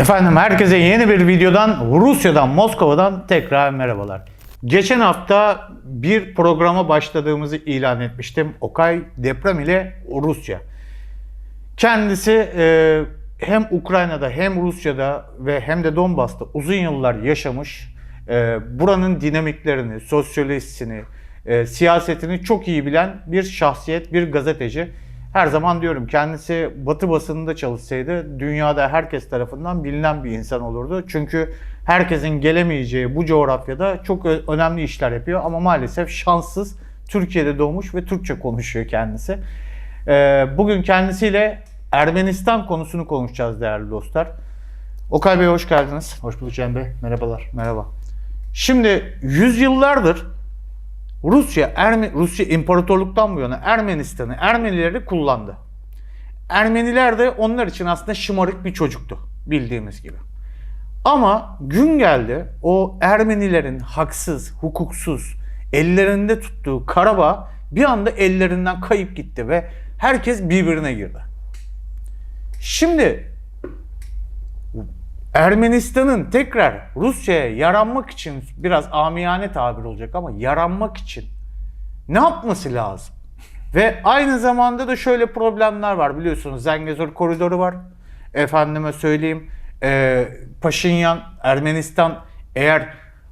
Efendim herkese yeni bir videodan Rusya'dan Moskova'dan tekrar merhabalar. Geçen hafta bir programa başladığımızı ilan etmiştim. Okay deprem ile Rusya. Kendisi e, hem Ukrayna'da hem Rusya'da ve hem de Donbas'ta uzun yıllar yaşamış. E, buranın dinamiklerini, sosyolojisini, e, siyasetini çok iyi bilen bir şahsiyet, bir gazeteci. Her zaman diyorum kendisi Batı basınında çalışsaydı dünyada herkes tarafından bilinen bir insan olurdu. Çünkü herkesin gelemeyeceği bu coğrafyada çok önemli işler yapıyor ama maalesef şanssız Türkiye'de doğmuş ve Türkçe konuşuyor kendisi. Ee, bugün kendisiyle Ermenistan konusunu konuşacağız değerli dostlar. Okay Bey hoş geldiniz. Hoş bulduk Cem Bey. Merhabalar. Merhaba. Şimdi yüzyıllardır Rusya, Erme, Rusya İmparatorluktan bu yana Ermenistan'ı, Ermenileri kullandı. Ermeniler de onlar için aslında şımarık bir çocuktu bildiğimiz gibi. Ama gün geldi o Ermenilerin haksız, hukuksuz, ellerinde tuttuğu Karabağ bir anda ellerinden kayıp gitti ve herkes birbirine girdi. Şimdi Ermenistan'ın tekrar Rusya'ya yaranmak için biraz amiyane tabir olacak ama yaranmak için ne yapması lazım? Ve aynı zamanda da şöyle problemler var biliyorsunuz Zengezur koridoru var. Efendime söyleyeyim e, Paşinyan Ermenistan eğer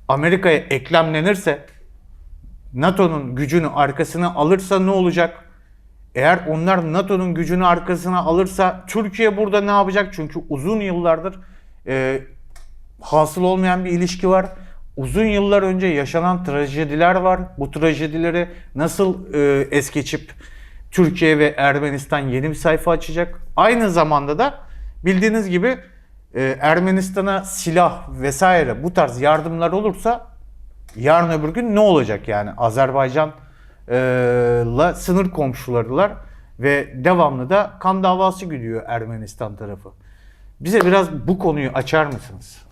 Amerika'ya eklemlenirse NATO'nun gücünü arkasına alırsa ne olacak? Eğer onlar NATO'nun gücünü arkasına alırsa Türkiye burada ne yapacak? Çünkü uzun yıllardır e, hasıl olmayan bir ilişki var. Uzun yıllar önce yaşanan trajediler var. Bu trajedileri nasıl e, es geçip Türkiye ve Ermenistan yeni bir sayfa açacak? Aynı zamanda da bildiğiniz gibi e, Ermenistan'a silah vesaire bu tarz yardımlar olursa yarın öbür gün ne olacak yani Azerbaycan'la sınır komşularılar ve devamlı da kan davası gidiyor Ermenistan tarafı. Bize biraz bu konuyu açar mısınız?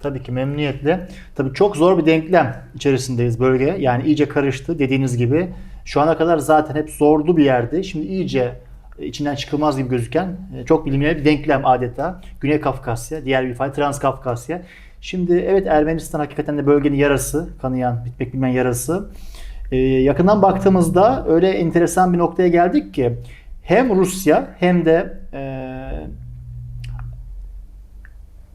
Tabii ki memnuniyetle. Tabii çok zor bir denklem içerisindeyiz bölge. Yani iyice karıştı dediğiniz gibi. Şu ana kadar zaten hep zorlu bir yerdi. Şimdi iyice içinden çıkılmaz gibi gözüken e, çok bilinmeyen bir denklem adeta. Güney Kafkasya, diğer bir ifade Transkafkasya. Şimdi evet Ermenistan hakikaten de bölgenin yarası, kanayan, bitmek bilmeyen yarası. Ee, yakından baktığımızda öyle enteresan bir noktaya geldik ki hem Rusya hem de e,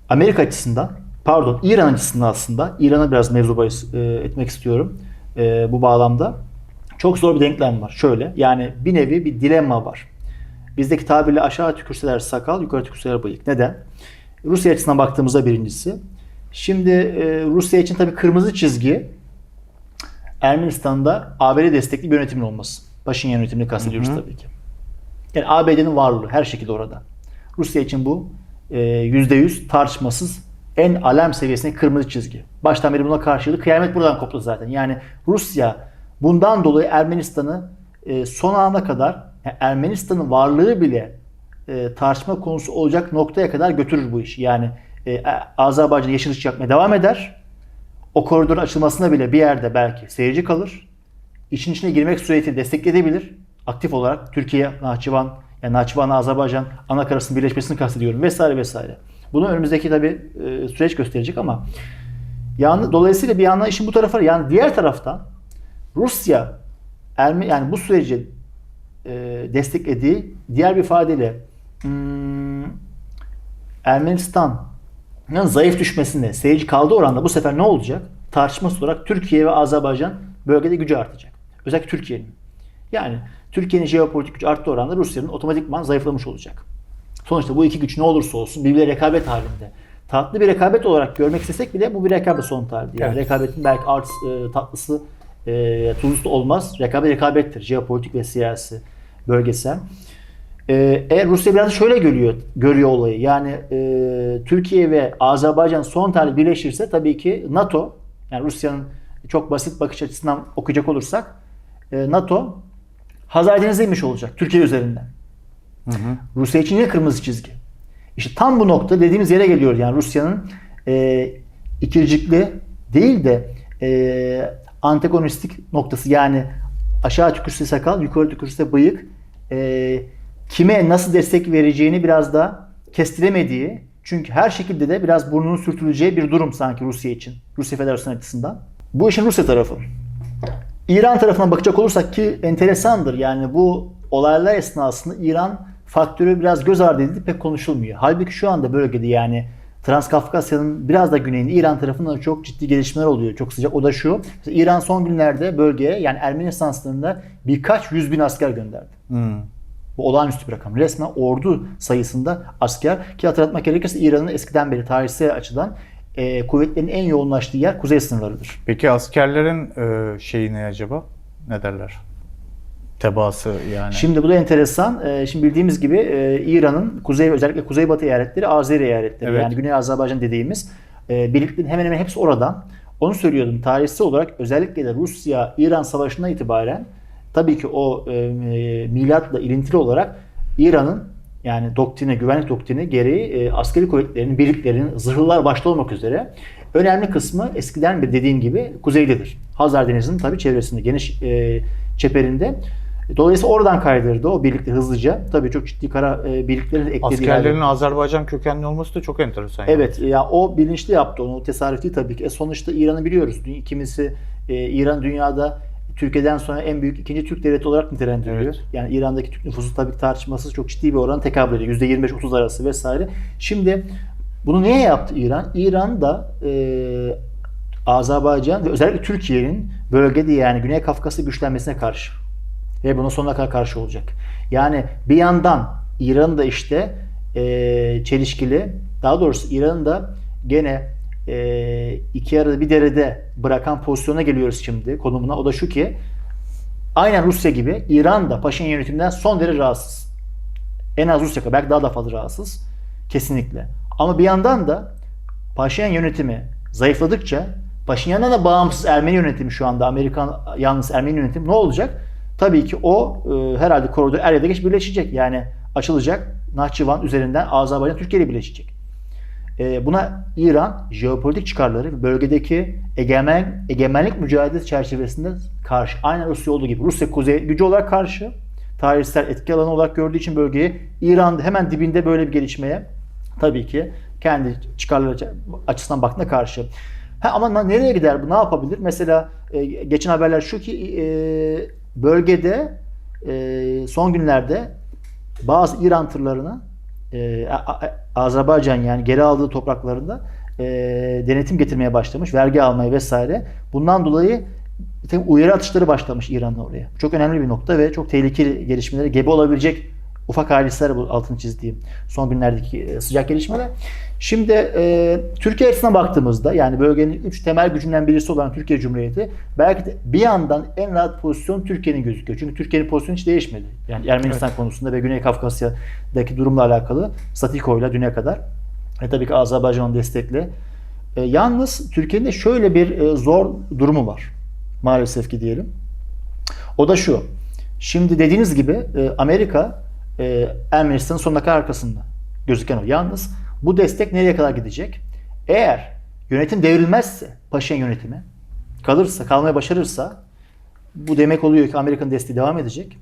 Amerika açısından, pardon İran açısından aslında, İran'a biraz mevzu bahis e, etmek istiyorum e, bu bağlamda. Çok zor bir denklem var. Şöyle, yani bir nevi bir dilemma var. Bizdeki tabirle aşağı tükürseler sakal, yukarı tükürseler bıyık. Neden? Rusya açısından baktığımızda birincisi. Şimdi e, Rusya için tabii kırmızı çizgi Ermenistan'da ABD destekli bir yönetimin olması. Paşinyan yönetimini kastediyoruz tabii ki. Yani ABD'nin varlığı her şekilde orada. Rusya için bu %100 tartışmasız en alem seviyesindeki kırmızı çizgi. Baştan beri buna karşıydı. Kıyamet buradan koptu zaten. Yani Rusya bundan dolayı Ermenistan'ı e, son ana kadar yani Ermenistan'ın varlığı bile e, tartışma konusu olacak noktaya kadar götürür bu işi. Yani e, Azerbaycan yeşil ışık yakmaya devam eder. O koridorun açılmasına bile bir yerde belki seyirci kalır. İşin içine girmek suretiyle destekleyebilir. Aktif olarak Türkiye, Nahçıvan, yani Nahçıvan, Azerbaycan ana karasının birleşmesini kastediyorum vesaire vesaire. Bunu önümüzdeki tabi e, süreç gösterecek ama yani dolayısıyla bir yandan işin bu tarafı yani diğer taraftan Rusya Erme, yani bu süreci e, desteklediği diğer bir ifadeyle hmm, Ermenistan'ın zayıf düşmesinde seyirci kaldığı oranda bu sefer ne olacak? Tartışması olarak Türkiye ve Azerbaycan bölgede gücü artacak. Özellikle Türkiye'nin. Yani Türkiye'nin jeopolitik gücü arttığı oranda Rusya'nın otomatikman zayıflamış olacak. Sonuçta bu iki güç ne olursa olsun birbirine rekabet halinde. Tatlı bir rekabet olarak görmek istesek bile bu bir rekabet son tarihi. Yani Evet. rekabetin belki artı, e, tatlısı, e, tuzlusu olmaz. Rekabet rekabettir. Jeopolitik ve siyasi, bölgesel. E, eğer Rusya biraz şöyle görüyor, görüyor olayı. Yani e, Türkiye ve Azerbaycan son tarih birleşirse tabii ki NATO, yani Rusya'nın çok basit bakış açısından okuyacak olursak e, NATO Hazar Denizi'ne inmiş olacak Türkiye üzerinden. Rusya için yine kırmızı çizgi. İşte tam bu nokta dediğimiz yere geliyor. Yani Rusya'nın e, ikircikli değil de e, antagonistik noktası yani aşağı tükürse sakal, yukarı tükürse bıyık e, kime nasıl destek vereceğini biraz da kestiremediği Çünkü her şekilde de biraz burnunun sürtüleceği bir durum sanki Rusya için. Rusya Federasyonu açısından. Bu işin Rusya tarafı. İran tarafına bakacak olursak ki enteresandır. Yani bu olaylar esnasında İran faktörü biraz göz ardı edildi pek konuşulmuyor. Halbuki şu anda bölgede yani Transkafkasya'nın biraz da güneyinde İran tarafında çok ciddi gelişmeler oluyor. Çok sıcak. O da şu. mesela İran son günlerde bölgeye yani Ermenistan sınırında birkaç yüz bin asker gönderdi. Hmm. Bu olağanüstü bir rakam. Resmen ordu sayısında asker ki hatırlatmak gerekirse İran'ın eskiden beri tarihsel açıdan e, kuvvetlerin en yoğunlaştığı yer kuzey sınırlarıdır. Peki askerlerin e, şeyi ne acaba? Ne derler? Tebaası yani. Şimdi bu da enteresan. Ee, Şimdi bildiğimiz gibi e, İran'ın kuzey özellikle kuzeybatı eyaletleri Azeri eyaletleri Evet. yani Güney Azerbaycan dediğimiz e, birliklerin hemen hemen hepsi oradan. Onu söylüyordum. Tarihsel olarak özellikle de Rusya-İran savaşından itibaren tabii ki o e, e, milatla ilintili olarak İran'ın yani doktrini, güvenlik doktrini gereği e, askeri kuvvetlerinin, birliklerinin, zırhlılar başta olmak üzere önemli kısmı eskiden bir dediğim gibi kuzeydedir. Hazar Denizi'nin tabii çevresinde, geniş e, çeperinde. Dolayısıyla oradan kaydırdı o birlikte hızlıca. Tabii çok ciddi kara e, birlikleri de eklediği Askerlerin Azerbaycan kökenli olması da çok enteresan. yani. Evet ya o bilinçli yaptı onu. O tesadüf değil tabii ki. E sonuçta İran'ı biliyoruz. Kimisi e, İran dünyada Türkiye'den sonra en büyük ikinci Türk devleti olarak nitelendiriliyor. Evet. Yani İran'daki Türk nüfusu tabii tartışmasız çok ciddi bir oran tekabül ediyor. %25-30 arası vesaire. Şimdi bunu niye yaptı İran? İran da e, Azerbaycan ve özellikle Türkiye'nin bölgede yani Güney Kafkasya güçlenmesine karşı ve buna sonuna kadar karşı olacak. Yani bir yandan İran'ı da işte e, çelişkili, daha doğrusu İran'ı da gene e, iki arada bir derede bırakan pozisyona geliyoruz şimdi konumuna. O da şu ki aynen Rusya gibi İran da Paşinyan yönetiminden son derece rahatsız. En az Rusya kadar belki daha da fazla rahatsız. Kesinlikle. Ama bir yandan da Paşinyan yönetimi zayıfladıkça Paşinyan'dan da bağımsız Ermeni yönetimi şu anda Amerikan yalnız Ermeni yönetimi ne olacak? Tabii ki o e, herhalde koridor er ya da geç birleşecek. Yani açılacak Nahçıvan üzerinden Azerbaycan Türkiye ile birleşecek. E, buna İran jeopolitik çıkarları ve bölgedeki egemen egemenlik mücadelesi çerçevesinde karşı. Aynen Rusya olduğu gibi. Rusya kuzey gücü olarak karşı. Tarihsel etki alanı olarak gördüğü için bölgeyi İran hemen dibinde böyle bir gelişmeye tabii ki kendi çıkarları açısından baktığında karşı. Ha, ama nereye gider bu? Ne yapabilir? Mesela e, geçen haberler şu ki e, bölgede e, son günlerde bazı İran tırlarına e, Azerbaycan yani geri aldığı topraklarında e, denetim getirmeye başlamış, vergi almaya vesaire. Bundan dolayı uyarı atışları başlamış İran'ın oraya. Çok önemli bir nokta ve çok tehlikeli gelişmelere gebe olabilecek ufak hadisler bu altını çizdiğim son günlerdeki e, sıcak gelişmeler. Şimdi e, Türkiye açısından baktığımızda yani bölgenin üç temel gücünden birisi olan Türkiye Cumhuriyeti belki de bir yandan en rahat pozisyon Türkiye'nin gözüküyor. Çünkü Türkiye'nin pozisyonu hiç değişmedi. Yani Ermenistan konusunda ve Güney Kafkasya'daki durumla alakalı statikoyla düne kadar. Ve tabii ki Azerbaycan'ın destekle. E, yalnız Türkiye'nin de şöyle bir e, zor durumu var. Maalesef ki diyelim. O da şu. Şimdi dediğiniz gibi e, Amerika e, Ermenistan'ın sonuna kadar arkasında gözüken o. Yalnız bu destek nereye kadar gidecek? Eğer yönetim devrilmezse, Paşinyan yönetimi kalırsa, kalmaya başarırsa bu demek oluyor ki Amerika'nın desteği devam edecek.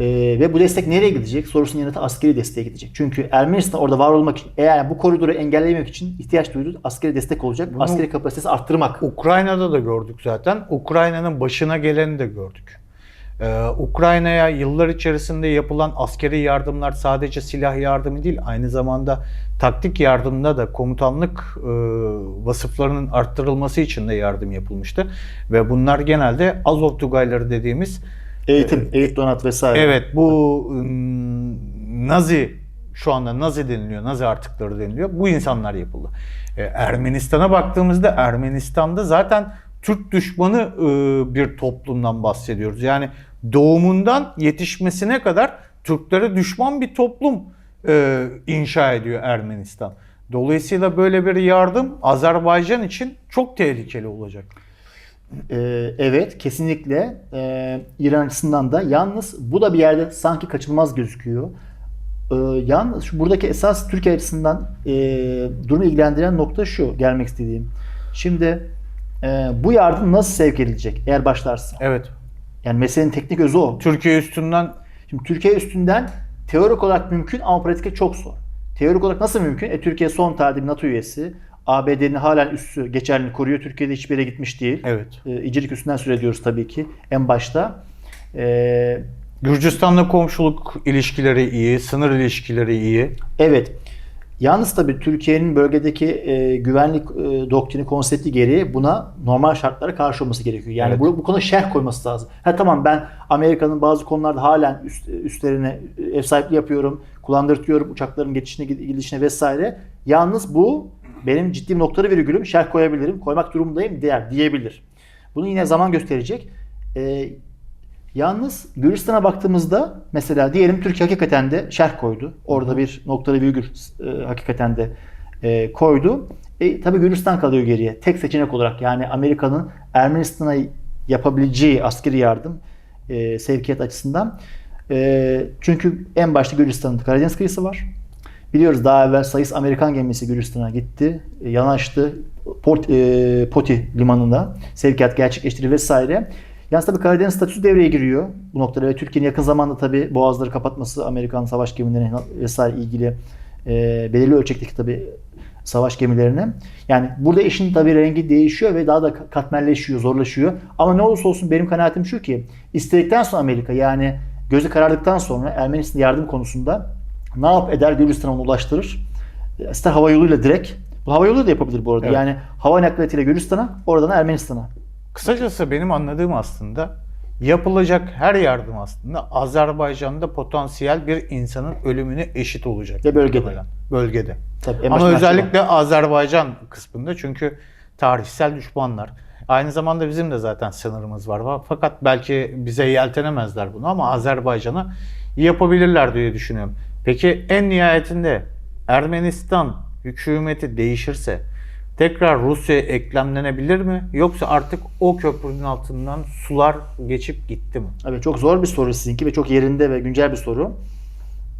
E, ve bu destek nereye gidecek? Sorusunun yanıtı askeri desteğe gidecek. Çünkü Ermenistan orada var olmak için, eğer bu koridoru engellemek için ihtiyaç duyduğu askeri destek olacak. Bunu- askeri kapasitesi arttırmak. Ukrayna'da da gördük zaten. Ukrayna'nın başına geleni de gördük. Ee, Ukrayna'ya yıllar içerisinde yapılan askeri yardımlar sadece silah yardımı değil, aynı zamanda taktik yardımda da komutanlık e, vasıflarının arttırılması için de yardım yapılmıştı. Ve bunlar genelde Azov Tugayları dediğimiz Eğitim, eğitim donat vesaire. Evet bu ım, Nazi şu anda Nazi deniliyor, Nazi artıkları deniliyor. Bu insanlar yapıldı. E, Ermenistan'a baktığımızda Ermenistan'da zaten Türk düşmanı e, bir toplumdan bahsediyoruz. Yani doğumundan yetişmesine kadar Türklere düşman bir toplum e, inşa ediyor Ermenistan. Dolayısıyla böyle bir yardım Azerbaycan için çok tehlikeli olacak. Ee, evet kesinlikle İran açısından da yalnız bu da bir yerde sanki kaçınılmaz gözüküyor. Yalnız buradaki esas Türkiye açısından durumu ilgilendiren nokta şu gelmek istediğim. Şimdi ee, bu yardım nasıl sevk edilecek eğer başlarsa? Evet. Yani meselenin teknik özü o. Türkiye üstünden Şimdi Türkiye üstünden teorik olarak mümkün ama pratikte çok zor. Teorik olarak nasıl mümkün? E, Türkiye son tarihte NATO üyesi. ABD'nin halen üssü geçerliliğini koruyor. Türkiye'de hiçbir yere gitmiş değil. Evet. E, İcilik üstünden süre diyoruz tabii ki en başta. E, Gürcistan'la komşuluk ilişkileri iyi, sınır ilişkileri iyi. evet. Yalnız tabii Türkiye'nin bölgedeki e, güvenlik e, doktrini, konsepti gereği buna normal şartlara karşı olması gerekiyor. Yani Evet. bu, bu konuda şerh koyması lazım. Ha tamam ben Amerika'nın bazı konularda halen üst, üstlerine ev sahipliği yapıyorum, kullandırtıyorum uçakların geçişine gidişine vesaire. Yalnız bu benim ciddi noktaları virgülüm şerh koyabilirim, koymak durumundayım diğer diyebilir. Bunu yine zaman gösterecek. E, Yalnız Gürcistan'a baktığımızda mesela diyelim Türkiye hakikaten de şerh koydu. Orada bir noktalı virgül e, hakikaten de e, koydu. E, tabii Gürcistan kalıyor geriye. Tek seçenek olarak yani Amerika'nın Ermenistan'a yapabileceği askeri yardım e, sevkiyat açısından. E, çünkü en başta Gürcistan'ın Karadeniz kıyısı var. Biliyoruz daha evvel Sayıs Amerikan gemisi Gürcistan'a gitti, e, yanaştı. Port, e, Poti limanında sevkiyat gerçekleştirir vesaire. Yalnız tabii Karadeniz statüsü devreye giriyor bu noktada ve Türkiye'nin yakın zamanda tabii boğazları kapatması Amerikan savaş gemilerine vesaire ilgili e, belirli ölçekteki tabii savaş gemilerine. Yani burada işin tabii rengi değişiyor ve daha da katmerleşiyor, zorlaşıyor. Ama ne olursa olsun benim kanaatim şu ki istedikten sonra Amerika yani gözü karardıktan sonra Ermenistan yardım konusunda ne yap eder Gürcistan'a onu ulaştırır. İster hava yoluyla direkt. Bu hava yolu da yapabilir bu arada. Evet. Yani hava nakliyatiyle Gürcistan'a, oradan Ermenistan'a. Kısacası benim anladığım aslında yapılacak her yardım aslında Azerbaycan'da potansiyel bir insanın ölümüne eşit olacak. Ve bölgede. Muhtemelen. Bölgede. Tabii en Ama başta özellikle Azerbaycan kısmında çünkü tarihsel düşmanlar. Aynı zamanda bizim de zaten sınırımız var. Fakat belki bize yeltenemezler bunu ama Azerbaycan'a yapabilirler diye düşünüyorum. Peki en nihayetinde Ermenistan hükümeti değişirse tekrar Rusya'ya eklemlenebilir mi? Yoksa artık o köprünün altından sular geçip gitti mi? Evet çok zor bir soru sizinki ve çok yerinde ve güncel bir soru.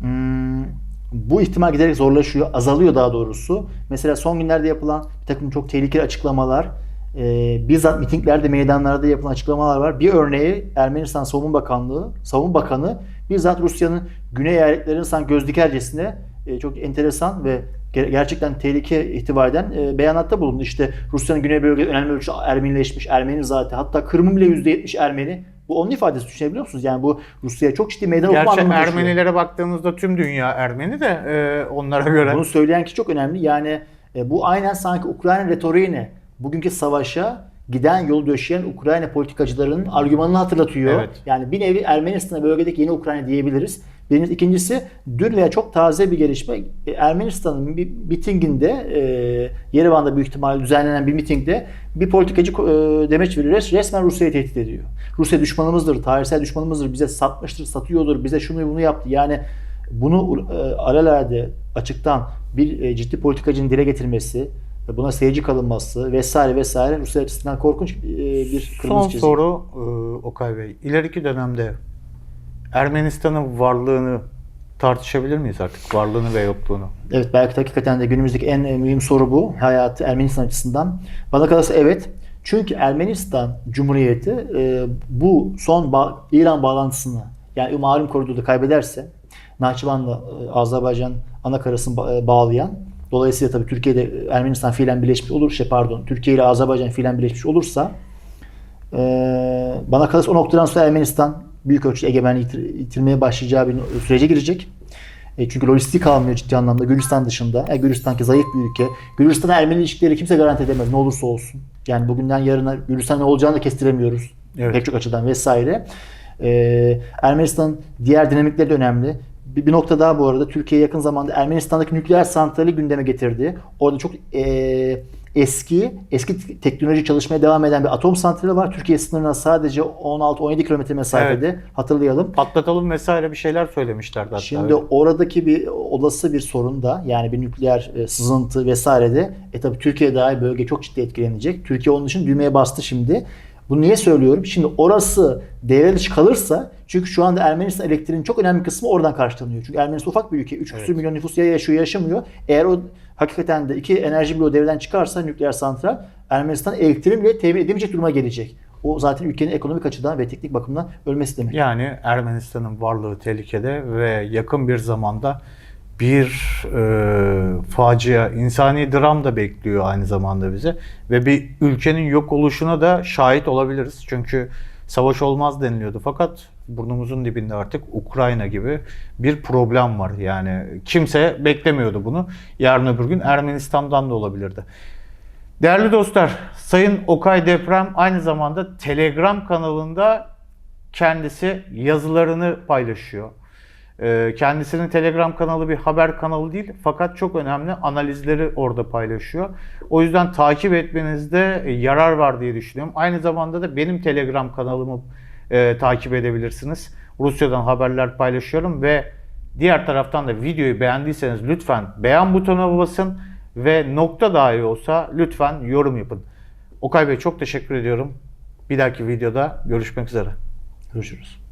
Hmm, bu ihtimal giderek zorlaşıyor, azalıyor daha doğrusu. Mesela son günlerde yapılan bir takım çok tehlikeli açıklamalar, e, bizzat mitinglerde, meydanlarda yapılan açıklamalar var. Bir örneği Ermenistan Savunma Bakanlığı, Savunma Bakanı bizzat Rusya'nın güney eyaletlerinin sanki göz dikercesine e, çok enteresan ve ger- gerçekten tehlike ihtiva eden e, beyanatta bulundu. İşte Rusya'nın güney bölgesi önemli ölçüde Ermenileşmiş, Ermeni zaten. Hatta Kırım'ın bile %70 Ermeni. Bu onun ifadesi düşünebiliyor musunuz? Yani bu Rusya'ya çok ciddi meydan okuma anlamına. Ermenilere baktığımızda tüm dünya Ermeni de e, onlara göre. Bunu söyleyen kişi çok önemli. Yani e, bu aynen sanki Ukrayna retoriğine, bugünkü savaşa giden yol döşeyen Ukrayna politikacılarının argümanını hatırlatıyor. Evet. Yani bir nevi Ermenistan'a bölgedeki yeni Ukrayna diyebiliriz. Birincisi, ikincisi dün veya çok taze bir gelişme e, Ermenistan'ın bir mitinginde e, Yerevan'da büyük ihtimalle düzenlenen bir mitingde bir politikacı e, demeç veriyor. Res- Resmen Rusya'yı tehdit ediyor. Rusya düşmanımızdır, tarihsel düşmanımızdır, bize satmıştır, satıyordur, bize şunu bunu yaptı. Yani bunu e, alelade açıktan bir e, ciddi politikacının dile getirmesi, buna seyirci kalınması vesaire vesaire Rusya açısından korkunç e, bir kırmızı Son çizgi. soru e, Okay Bey. İleriki dönemde Ermenistan'ın varlığını tartışabilir miyiz artık? Varlığını ve yokluğunu. Evet belki de hakikaten de günümüzdeki en mühim soru bu. Hayatı Ermenistan açısından. Bana kalırsa evet. Çünkü Ermenistan Cumhuriyeti e, bu son ba- İran bağlantısını yani malum koridoru kaybederse Nahçıvan'la e, Azerbaycan ana karasını ba- e, bağlayan dolayısıyla tabii Türkiye'de Ermenistan fiilen birleşmiş olur şey pardon Türkiye ile Azerbaycan fiilen birleşmiş olursa e, bana kalırsa o noktadan sonra Ermenistan büyük ölçüde egemenliği yitir- yitirmeye başlayacağı bir sürece girecek. E, çünkü lojistik kalmıyor ciddi anlamda Gürcistan dışında. E, Gürcistan ki zayıf bir ülke. Gürcistan'a Ermeni ilişkileri kimse garanti edemez ne olursa olsun. Yani bugünden yarına Gürcistan ne olacağını da kestiremiyoruz. Evet. Pek çok açıdan vesaire. E, Ermenistan diğer dinamikleri de önemli. Bir, bir nokta daha bu arada Türkiye yakın zamanda Ermenistan'daki nükleer santrali gündeme getirdi. Orada çok e, eski eski teknoloji çalışmaya devam eden bir atom santrali var. Türkiye sınırına sadece 16-17 kilometre mesafede hatırlayalım. Patlatalım vesaire bir şeyler söylemişlerdi hatta. Şimdi öyle. oradaki bir olası bir sorun da yani bir nükleer e, sızıntı vesaire de e tabi Türkiye dahi bölge çok ciddi etkilenecek. Türkiye onun için düğmeye bastı şimdi. Bunu niye söylüyorum? Şimdi orası devre dışı kalırsa çünkü şu anda Ermenistan elektriğinin çok önemli kısmı oradan karşılanıyor. Çünkü Ermenistan ufak bir ülke. 3 küsur Evet. milyon nüfus ya yaşıyor ya yaşamıyor. Eğer o hakikaten de iki enerji bloğu devreden çıkarsa nükleer santral Ermenistan elektriğini bile temin edemeyecek duruma gelecek. O zaten ülkenin ekonomik açıdan ve teknik bakımdan ölmesi demek. Yani Ermenistan'ın varlığı tehlikede ve yakın bir zamanda bir e, facia, insani dram da bekliyor aynı zamanda bize. Ve bir ülkenin yok oluşuna da şahit olabiliriz. Çünkü savaş olmaz deniliyordu. Fakat burnumuzun dibinde artık Ukrayna gibi bir problem var. Yani kimse beklemiyordu bunu. Yarın öbür gün Ermenistan'dan da olabilirdi. Değerli dostlar, Sayın Okay Deprem aynı zamanda Telegram kanalında kendisi yazılarını paylaşıyor. Ee, Kendisinin Telegram kanalı bir haber kanalı değil fakat çok önemli analizleri orada paylaşıyor. O yüzden takip etmenizde yarar var diye düşünüyorum. Aynı zamanda da benim Telegram kanalımı e, takip edebilirsiniz. Rusya'dan haberler paylaşıyorum ve diğer taraftan da videoyu beğendiyseniz lütfen beğen butonuna basın ve nokta dahi olsa lütfen yorum yapın. Okay Bey çok teşekkür ediyorum. Bir dahaki videoda görüşmek üzere. Görüşürüz.